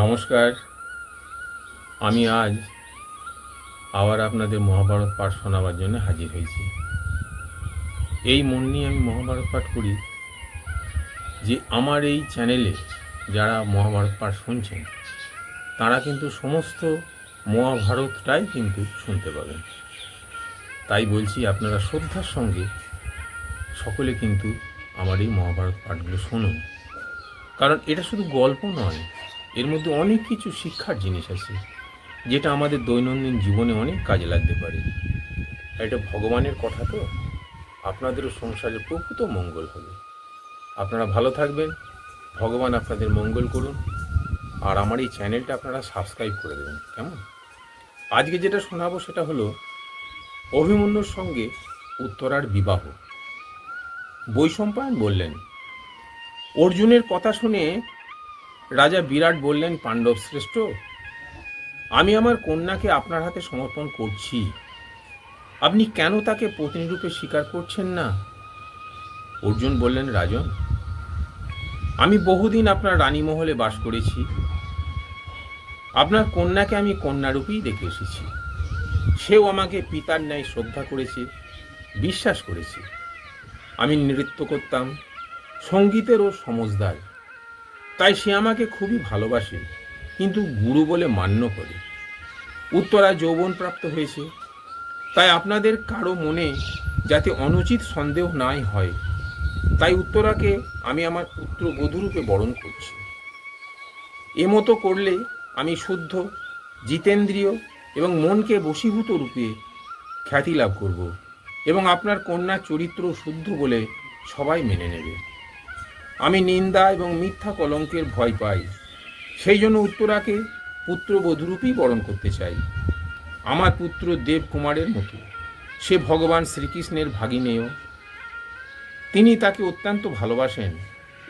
নমস্কার। আমি আজ আবার আপনাদের মহাভারত পাঠ শোনাবার জন্য হাজির হয়েছি। এই মন নিয়ে আমি মহাভারত পাঠ করি যে আমার এই চ্যানেলে যারা মহাভারত পাঠ শুনছেন, তারা কিন্তু সমস্ত মহাভারতটাই কিন্তু শুনতে পাবেন। তাই বলছি আপনারা শ্রদ্ধার সঙ্গে সকলে কিন্তু আমার এই মহাভারত পাঠগুলো শুনুন। কারণ এটা শুধু গল্প নয় এর মধ্যে অনেক কিছু শিক্ষার জিনিস আছে, যেটা আমাদের দৈনন্দিন জীবনে অনেক কাজে লাগতে পারে। এটা ভগবানের কথা তো, আপনাদেরও সংসারে প্রভূত মঙ্গল হবে। আপনারা ভালো থাকবেন, ভগবান আপনাদের মঙ্গল করুন, আর আমার এই চ্যানেলটা আপনারা সাবস্ক্রাইব করে দেবেন, কেমন? আজকে যেটা শোনাবো সেটা হলো, অভিমন্যুর সঙ্গে উত্তরার বিবাহ। বৈশম্পায়ন বললেন, অর্জুনের কথা শুনে রাজা বিরাট বললেন, পাণ্ডব শ্রেষ্ঠ, আমি আমার কন্যাকে আপনার হাতে সমর্পণ করছি। আপনি কেন তাকে পত্নীরূপে স্বীকার করছেন না? অর্জুন বললেন, রাজন, আমি বহুদিন আপনার রানীমহলে বাস করেছি। আপনার কন্যাকে আমি কন্যারূপেই দেখে এসেছি। সেও আমাকে পিতার ন্যায় শ্রদ্ধা করেছে, বিশ্বাস করেছে। আমি নৃত্য করতাম, সঙ্গীতেরও সমজদার তাই সে আমাকে খুবই ভালোবাসে, কিন্তু গুরু বলে মান্য করে। উত্তরা যৌবন প্রাপ্ত হয়েছে। তাই আপনাদের কারও মনে যাতে অনুচিত সন্দেহ নাই হয়, তাই উত্তরাকে আমি আমার পুত্র বধূরূপে বরণ করছি। এমতো করলে আমি শুদ্ধ, জিতেন্দ্রীয় এবং মনকে বশীভূত রূপে খ্যাতি লাভ করব এবং আপনার কন্যার চরিত্র শুদ্ধ বলে সবাই মেনে নেবে। আমি নিন্দা এবং মিথ্যা কলঙ্কের ভয় পাই। সেই জন্য উত্তরাকে পুত্রবধূরূপেই বরণ করতে চাই। আমার পুত্র দেবকুমারের মতো। সে ভগবান শ্রীকৃষ্ণের ভাগিনেয়। তিনি তাকে অত্যন্ত ভালোবাসেন।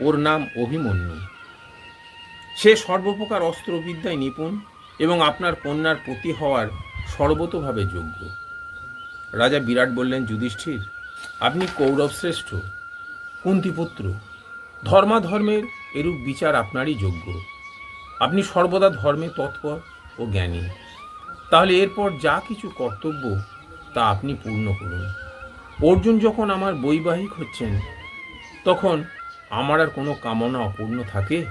ওর নাম অভিমন্যু। সে সর্বপ্রকার অস্ত্রবিদ্যায় নিপুণ এবং আপনার কন্যার পতি হওয়ার সর্বতোভাবে যোগ্য। রাজা বিরাট বললেন, যুধিষ্ঠির, আপনি কৌরব শ্রেষ্ঠ কুন্তিপুত্র ধর্মাধর্মের এরূপ বিচার আপনারই যোগ্য। আপনি সর্বদা ধর্মে তৎপর ও জ্ঞানী। তাহলে এরপর যা কিছু কর্তব্য, তা আপনি পূর্ণ করুন। অর্জুন যখন আমার বৈবাহিক হচ্ছেন, তখন আমার আর কোনো কামনা অপূর্ণ থাকে?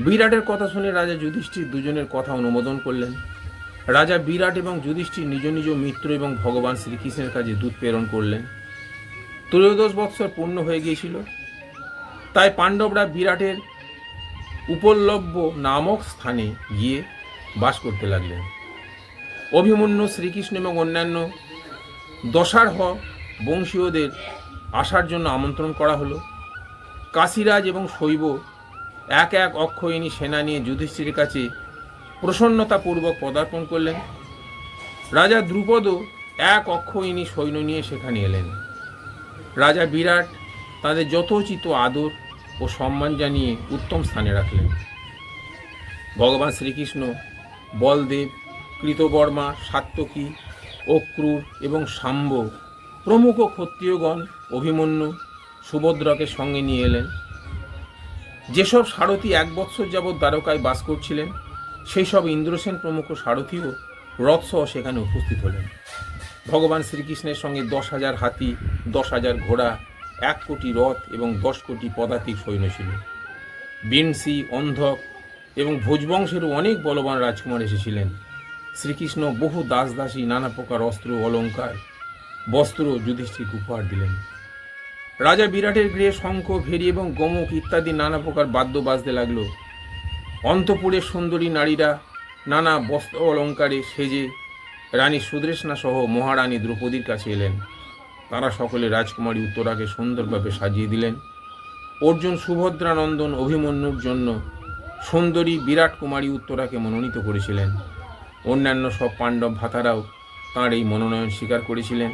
বিরাটের কথা শুনে রাজা যুধিষ্ঠির দুজনের কথা অনুমোদন করলেন। রাজা বিরাট এবং যুধিষ্ঠির নিজ নিজ মিত্র এবং ভগবান শ্রীকৃষ্ণের কাছে দূত প্রেরণ করলেন। ত্রয়োদশ বৎসর পূর্ণ হয়ে গিয়েছিল। তাই পাণ্ডবরা বিরাটের উপলব্য নামক স্থানে গিয়ে বাস করতে লাগলেন। অভিমন্যু শ্রীকৃষ্ণ এবং অন্যান্য দশারহ বংশীয়দের আসার জন্য আমন্ত্রণ করা হলো। কাশিরাজ এবং শৈব এক এক অক্ষয়িনী সেনা নিয়ে যুধিষ্ঠিরের কাছে প্রসন্নতাপূর্বক পদার্পণ করলেন। রাজা দ্রুপদ এক অক্ষয়িনী সৈন্য নিয়ে সেখানে এলেন। রাজা বিরাট তাদের যথোচিত আদর ও সম্মান জানিয়ে উত্তম স্থানে রাখলেন। ভগবান শ্রীকৃষ্ণ, বলদেব, কৃতবর্মা সাত্যকী অক্রূর এবং শাম্ব প্রমুখ ক্ষত্রিয়গণ, অভিমন্যু, সুভদ্রাকে সঙ্গে নিয়ে এলেন। যেসব সারথী এক বৎসর যাবৎ দ্বারকায় বাস করছিলেন, সেই সব ইন্দ্রসেন প্রমুখ সারথীও রথসহ সেখানে উপস্থিত হলেন। ভগবান শ্রীকৃষ্ণের সঙ্গে দশ হাজার হাতি, দশ হাজার ঘোড়া এক কোটি রথ এবং দশ কোটি পদাতিক সৈন্য ছিল। বিনসি, অন্ধক এবং ভোজবংশেরও অনেক বলবান রাজকুমার এসেছিলেন। শ্রীকৃষ্ণ বহু দাস দাসী নানা প্রকার অস্ত্র, অলঙ্কার, বস্ত্র যুধিষ্ঠির উপহার দিলেন। রাজা বিরাটের গৃহে শঙ্খ, ভেরি এবং গোমুখ ইত্যাদি নানা প্রকার বাদ্য বাজতে লাগল। অন্তপুরের সুন্দরী নারীরা নানা বস্ত্র, অলঙ্কারে সেজে রানী সুদৃষ্ণা সহ মহারানী দ্রৌপদীর কাছে এলেন। তারা সকলে রাজকুমারী উত্তরাকে সুন্দরভাবে সাজিয়ে দিলেন। অর্জুন সুভদ্রানন্দন অভিমন্যুর জন্য সুন্দরী বিরাট কুমারী উত্তরাকে মনোনীত করেছিলেন। অন্যান্য সব পাণ্ডব ভাতারাও তাঁর এই মনোনয়ন স্বীকার করেছিলেন।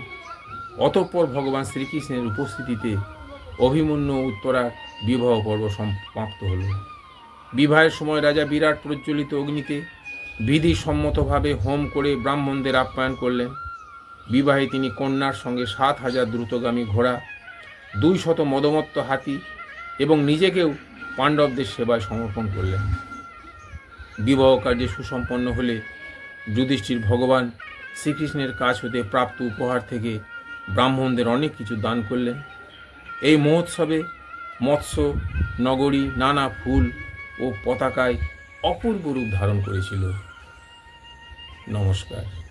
অতঃপর ভগবান শ্রীকৃষ্ণের উপস্থিতিতে অভিমন্যু উত্তরার বিবাহ পর্ব সমাপ্ত হল। বিবাহের সময় রাজা বিরাট প্রজ্বলিত অগ্নিতে বিধিসম্মতভাবে হোম করে ব্রাহ্মণদের আপ্যায়ন করলেন। বিবাহে তিনি কন্যার সঙ্গে সাত হাজার দ্রুতগামী ঘোড়া, দুই শত মদমত্ত হাতি এবং নিজেকেও পাণ্ডবদের সেবায় সমর্পণ করলেন। বিবাহ কার্যে সুসম্পন্ন হলে যুধিষ্ঠির ভগবান শ্রীকৃষ্ণের কাছ হতে প্রাপ্ত উপহার থেকে ব্রাহ্মণদের অনেক কিছু দান করলেন। এই মহোৎসবে মৎস্য, নগরী, নানা ফুল ও পতাকায় অপূর্ব রূপ ধারণ করেছিল। নমস্কার।